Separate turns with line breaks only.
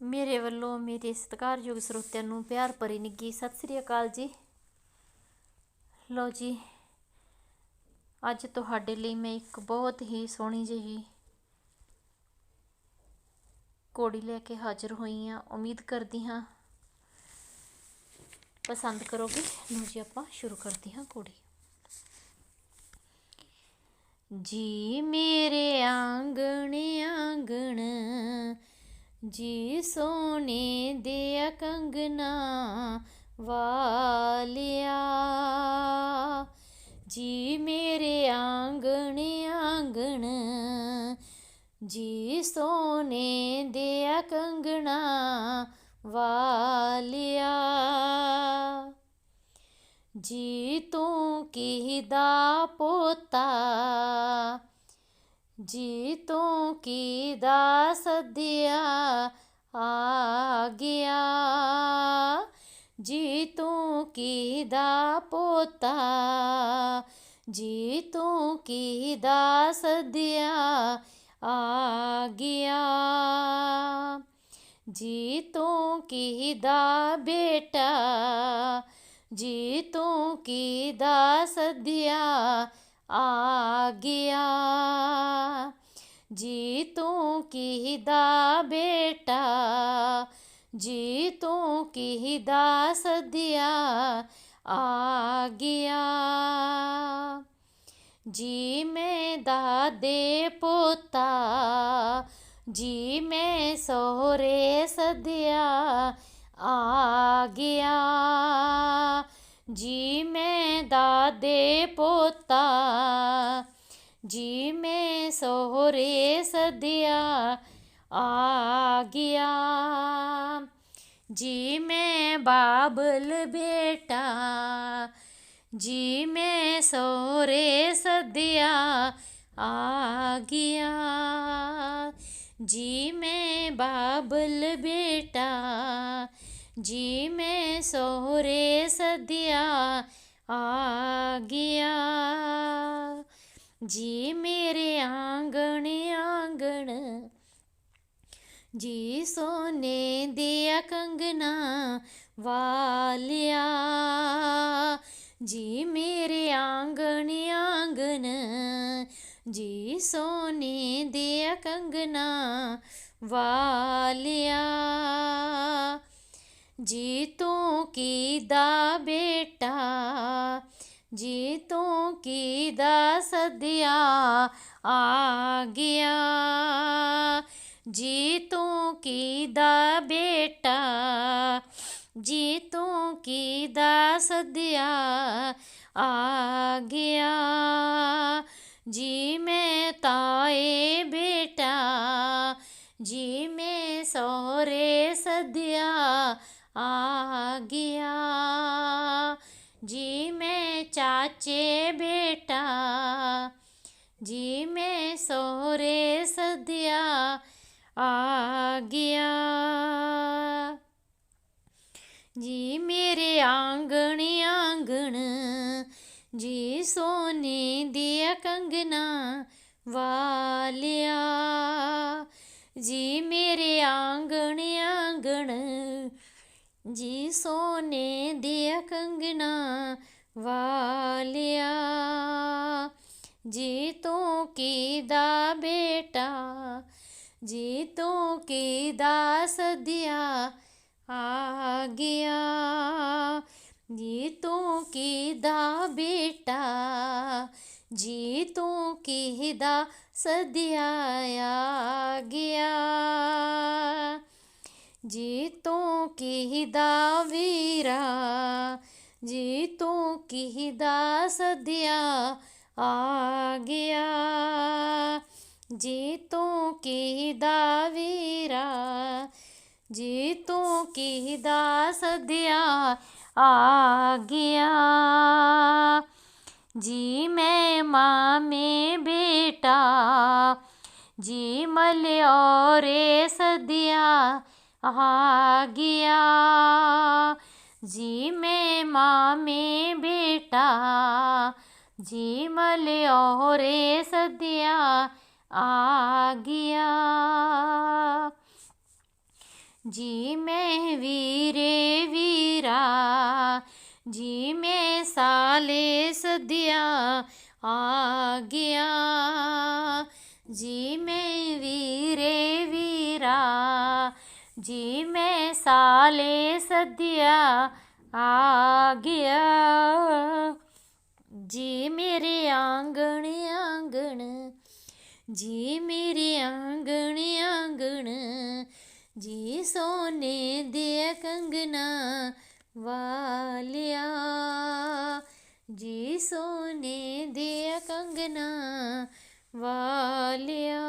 ਮੇਰੇ ਵੱਲੋਂ ਮੇਰੇ ਸਤਿਕਾਰਯੋਗ ਸਰੋਤਿਆਂ ਨੂੰ ਪਿਆਰ ਭਰੀ ਨਿੱਘੀ ਸਤਿ ਸ੍ਰੀ ਅਕਾਲ ਜੀ। ਲੋ ਜੀ, ਅੱਜ ਤੁਹਾਡੇ ਲਈ ਮੈਂ ਇੱਕ ਬਹੁਤ ਹੀ ਸੋਹਣੀ ਜਿਹੀ ਕੋੜੀ ਲੈ ਕੇ ਹਾਜ਼ਰ ਹੋਈ ਹਾਂ। ਉਮੀਦ ਕਰਦੀ ਹਾਂ ਪਸੰਦ ਕਰੋਗੇ। ਲੋ ਜੀ, ਆਪਾਂ ਸ਼ੁਰੂ ਕਰਦੇ ਹਾਂ ਕੋੜੀ ਜੀ ਮੇਰੇ ਆਂਗਣ ਆਂਗਣ ਜੀ ਸੋਨੇ ਦੇ ਕੰਗਨਾ ਵਾਲਿਆ। ਜੀ ਮੇਰੇ ਆਂਗਣ ਆਂਗਣ, ਜੀ ਸੋਨੇ ਦੇ ਕੰਗਣਾ ਵਾਲਿਆ। ਜੀ ਤੂੰ ਕਿਹਦਾ ਪੋਤਾ? ਜੀ ਤੂੰ ਕੀ ਦਾ ਸੱਦਿਆ ਆ ਗਿਆ। ਜੀ ਤੂੰ ਕਿਹਦਾ ਪੋਤਾ? ਜੀ ਤੂੰ ਦਾ ਸੱਦਿਆ ਆ ਗਿਆ। ਜੀ ਤੂੰ ਕਿਹਦਾ ਬੇਟਾ? ਜੀ ਤੂੰ ਕਿਹਦਾ ਸੱਦਿਆ ਆ ਗਿਆ। ਜੀ ਤੂੰ ਕਿਹਦਾ ਬੇਟਾ? ਜੀ ਤੂੰ ਕਿਹਦਾ ਸੱਦਿਆ? ਆ ਗਿਆ। ਜੀ ਮੈਂ ਦਾਦੇ ਪੋਤਾ। ਜੀ ਮੈਂ ਸੋਹਰੇ ਸੱਦਿਆ। ਆ ਗਿਆ। ਜੀ ਮੈਂ ਦਾਦੇ ਪੋਤਾ। ਜੀ ਮੈਂ ਸੋਹਰੇ ਸੱਦਿਆ ਆ ਗਿਆ ਜੀ ਮੈਂ ਬਾਬਲ ਬੇਟਾ ਜੀ ਮੈਂ ਸੋਹਰੇ ਸੱਦਿਆ ਆ ਗਿਆ ਜੀ ਮੈਂ ਬਾਬਲ ਬੇਟਾ ਜੀ ਮੈਂ ਸੋਹਰੇ ਸੱਦਿਆ ਆ ਗਿਆ ਜੀ ਮੇਰੇ ਆਂਗਣ ਆਂਗਣ। ਜੀ ਸੋਨੇ ਦੇ ਕੰਗਨਾ ਵਾਲਿਆ। ਜੀ ਮੇਰੇ ਆਂਗਣ ਆਂਗਣ ਜੀ ਸੋਨੇ ਦੇ ਕੰਗਨਾ ਵਾਲਿਆ। ਜੀ ਤੂੰ ਕੀ ਦਾ ਬੇਟਾ? ਜੀ ਤੂੰ ਕੀਦਾ ਸਦਿਆ ਆ ਗਿਆ ਜੀ ਤੂੰ ਕੀ ਦਾ ਬੇਟਾ? ਜੀ ਤੂੰ ਕੀ ਦਾ ਸਦਿਆ ਆ ਗਿਆ ਜੀ ਮੈਂ ਤਾਏ ਬੇਟਾ, ਜੀ ਮੈਂ ਸੋਹਰੇ ਸਦਿਆ ਆ ਗਿਆ ਜੀ ਮੈਂ ਚਾਚੇ ਬੇਟਾ ਜੀ ਮੈਂ ਸੋਹਰੇ ਸਦਿਆ ਆ ਗਿਆ। ਜੀ ਮੇਰੇ ਆਂਗਣ ਆਂਗਣ, ਜੀ ਸੋਨੇ ਦੀ ਕੰਗਨਾ ਵਾਲਿਆ। ਜੀ ਮੇਰੇ ਆਂਗਣ ਆਂਗਣ, ਜੀ ਸੋਨੇ ਦੀ ਕੰਗਨਾ ਵਾਲਿਆ ਜੀ ਤੂੰ ਕੀਦਾ ਬੇਟਾ ਜੀ ਤੂੰ ਕੀ ਦਾ ਸਦਿਆ ਆ ਗਿਆ ਜੀ ਤੂੰ ਕੀ ਦਾ ਬੇਟਾ ਜੀ ਤੂੰ ਕੀਦਾ ਸਦਿਆ ਆ ਗਿਆ। ਜੀ ਤੂੰ ਕਿਹਦਾ ਵੀਰਾ ਜੀ ਤੂੰ ਕਿਹਦਾ ਸਦਿਆ ਆ ਗਿਆ ਜੀ ਤੂੰ ਕਿਹਦਾ ਵੀਰਾ ਜੀ ਤੂੰ ਕਿਹਦਾ ਸਦਿਆ ਆ ਗਿਆ ਜੀ ਮੈਂ ਮਾਮੇ ਬੇਟਾ ਜੀ ਮਲਿਓਰੇ ਸਦਿਆ ਆ ਗਿਆ ਜੀ ਮੈਂ ਮਾਮੇ ਬੇਟਾ ਜੀ ਮਲਿਓਰੇ ਸਦਿਆ ਆ ਗਿਆ ਜੀ ਮੈਂ ਵੀਰੇ ਵੀਰਾ ਜੀ ਮੈਂ ਸਾਲੇ ਸਦਿਆ ਆ ਗਿਆ ਜੀ ਮੈਂ ਵੀਰੇ ਜੀ ਮੈਂ ਸਾਲੇ ਸਦਿਆ, ਆ ਗਿਆ। ਜੀ ਮੇਰੇ ਆਂਗਣ ਆਂਗਣ, ਜੀ ਮੇਰੇ ਆਂਗਣ ਆਂਗਣ, ਜੀ ਸੋਨੇ ਦੇ ਕੰਗਨਾ ਵਾਲਿਆ। ਜੀ ਸੋਨੇ ਦੇ ਕੰਗਨਾ ਵਾਲਿਆ।